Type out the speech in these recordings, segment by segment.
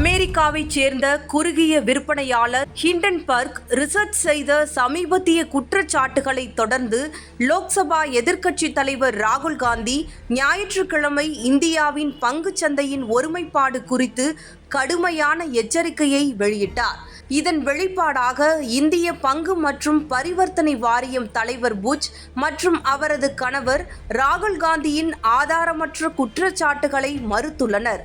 அமெரிக்காவைச் சேர்ந்த குறுகிய விற்பனையாளர் ஹிண்டன்பர்க் ரிசர்ச் செய்த சமீபத்திய குற்றச்சாட்டுகளை தொடர்ந்து லோக்சபா எதிர்க்கட்சித் தலைவர் ராகுல் காந்தி ஞாயிற்றுக்கிழமை இந்தியாவின் பங்கு சந்தையின் ஒருமைப்பாடு குறித்து கடுமையான எச்சரிக்கையை வெளியிட்டார். இதன் வெளிப்பாடாக இந்திய பங்கு மற்றும் பரிவர்த்தனை வாரியம் தலைவர் புஜ் மற்றும் அவரது கணவர் ராகுல் காந்தியின் ஆதாரமற்ற குற்றச்சாட்டுகளை மறுத்துள்ளனர்.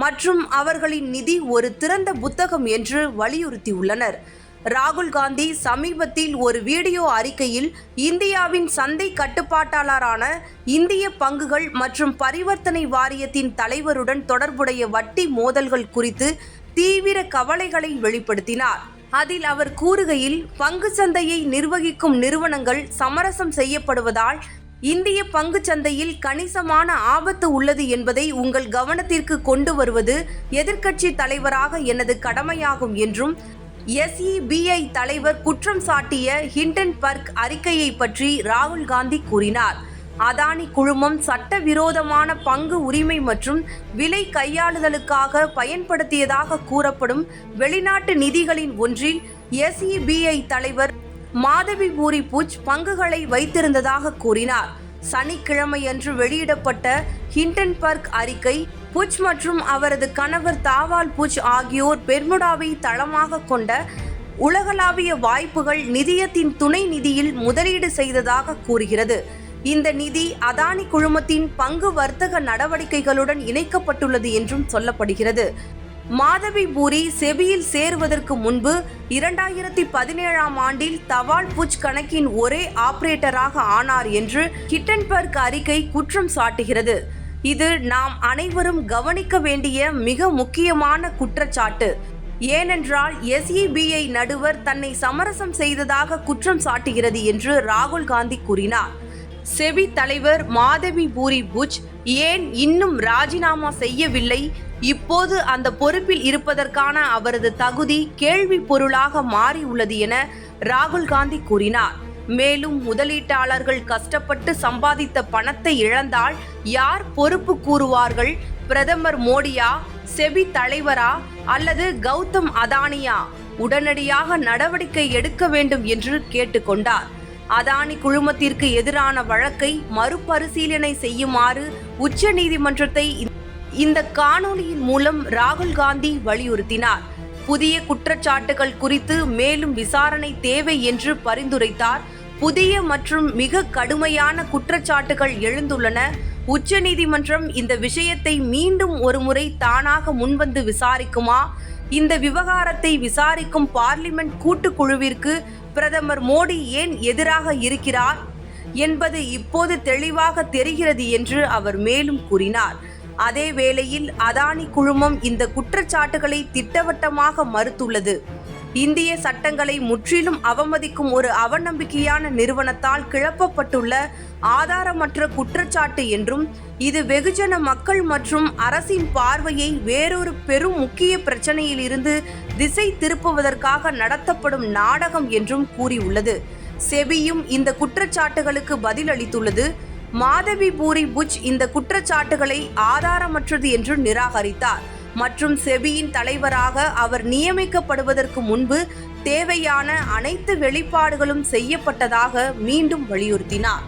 மற்றும் அவர்களின் நிதி ஒரு திறந்த புத்தகம் என்று வலியுறுத்தியுள்ளனர். ராகுல் காந்தி சமீபத்தில் ஒரு வீடியோ அறிக்கையில் இந்தியாவின் சந்தை கட்டுப்பாட்டாளரான இந்திய பங்குகள் மற்றும் பரிவர்த்தனை வாரியத்தின் தலைவருடன் தொடர்புடைய வட்டி மோதல்கள் குறித்து தீவிர கவலைகளை வெளிப்படுத்தினார். அதில் அவர் கூறுகையில் பங்கு சந்தையை நிர்வகிக்கும் நிறுவனங்கள் சமரசம் செய்யப்படுவதால் இந்திய பங்கு சந்தையில் கணிசமான ஆபத்து உள்ளது என்பதை உங்கள் கவனத்திற்கு கொண்டு வருவது எதிர்க்கட்சி தலைவராக எனது கடமையாகும் என்றும் எஸ்இபிஐ தலைவர் குற்றம் சாட்டிய ஹிண்டன்பர்க் அறிக்கையை பற்றி ராகுல் காந்தி கூறினார். அதானி குழுமம் சட்டவிரோதமான பங்கு உரிமை மற்றும் விலை கையாளுதலுக்காக பயன்படுத்தியதாக கூறப்படும் வெளிநாட்டு நிதிகளின் ஒன்றில் எஸ்இபிஐ தலைவர் மாதவி பூரி புஜ் பங்குகளை வைத்திருந்ததாக கூறினார். சனிக்கிழமையன்று வெளியிடப்பட்ட ஹிண்டன்பர்க் அறிக்கை புஜ் மற்றும் அவரது கணவர் தாவால் புஜ் ஆகியோர் பெர்முடாவை தளமாக கொண்ட உலகளாவிய வாய்ப்புகள் நிதியத்தின் துணை நிதியில் முதலீடு செய்ததாக கூறுகிறது. இந்த நிதி அதானி குழுமத்தின் பங்கு வர்த்தக நடவடிக்கைகளுடன் இணைக்கப்பட்டுள்ளது என்றும் சொல்லப்படுகிறது. மாதவிபூரி செபியில் சேருவதற்கு முன்பு இரண்டாயிரத்தி பதினேழாம் ஆண்டில் தவால் புஜ் கணக்கின் ஒரே ஆபரேட்டராக ஆனார் என்று ஹிட்டன்பர்க் அறிக்கை குற்றம் சாட்டுகிறது. இது நாம் அனைவரும் கவனிக்க வேண்டிய மிக முக்கியமான குற்றச்சாட்டு. ஏனென்றால் எஸ்இபிஐ நடுவர் தன்னை சமரசம் செய்ததாக குற்றம் சாட்டுகிறது என்று ராகுல் காந்தி கூறினார். செபி தலைவர் மாதவி பூரி புஜ் ஏன் இன்னும் ராஜினாமா செய்யவில்லை? இப்போது அந்த பொறுப்பில் இருப்பதற்கான அவரது தகுதி கேள்வி பொருளாக மாறியுள்ளது என ராகுல் காந்தி கூறினார். மேலும் முதலீட்டாளர்கள் கஷ்டப்பட்டு சம்பாதித்த பணத்தை இழந்தால் யார் பொறுப்பு கூறுவார்கள்? பிரதமர் மோடியா செபி தலைவரா அல்லது கௌதம் அதானியா? உடனடியாக நடவடிக்கை எடுக்க வேண்டும் என்று கேட்டுக்கொண்டார். அதானி குழுமத்திற்கு எதிரான வழக்கை மறுபரிசீலனை செய்யுமாறு உச்சநீதிமன்றத்தை இந்த காணொலியின் மூலம் ராகுல் காந்தி வலியுறுத்தினார். புதிய குற்றச்சாட்டுகள் குறித்து மேலும் விசாரணை தேவை என்று பரிந்துரைத்தார். புதிய மற்றும் மிக கடுமையான குற்றச்சாட்டுகள் எழுந்துள்ளன. உச்சநீதிமன்றம் இந்த விஷயத்தை மீண்டும் ஒருமுறை தானாக முன்வந்து விசாரிக்குமா? இந்த விவகாரத்தை விசாரிக்கும் பார்லிமெண்ட் கூட்டுக்குழுவிற்கு பிரதமர் மோடி ஏன் எதிராக இருக்கிறார் என்பது இப்போது தெளிவாக தெரிகிறது என்று அவர் மேலும் கூறினார். அதே வேளையில் அதானி குழுமம் இந்த குற்றச்சாட்டுகளை திட்டவட்டமாக மறுத்துள்ளது. இந்திய சட்டங்களை முற்றிலும் அவமதிக்கும் ஒரு அவநம்பிக்கையான நிறுவனத்தால் கிளப்பப்பட்டுள்ள ஆதாரமற்ற குற்றச்சாட்டு என்றும் இது வெகுஜன மக்கள் மற்றும் அரசின் பார்வையை வேறொரு பெரும் முக்கிய பிரச்சனையில் இருந்து திசை திருப்புவதற்காக நடத்தப்படும் நாடகம் என்றும் கூறியுள்ளது. செபியும் இந்த குற்றச்சாட்டுகளுக்கு பதிலளித்துள்ளது. மாதவி பூரி புஜ் இந்த குற்றச்சாட்டுகளை ஆதாரமற்றது என்று நிராகரித்தார். மற்றும் செபியின் தலைவராக அவர் நியமிக்கப்படுவதற்கு முன்பு தேவையான அனைத்து வெளிப்பாடுகளும் செய்யப்பட்டதாக மீண்டும் வலியுறுத்தினார்.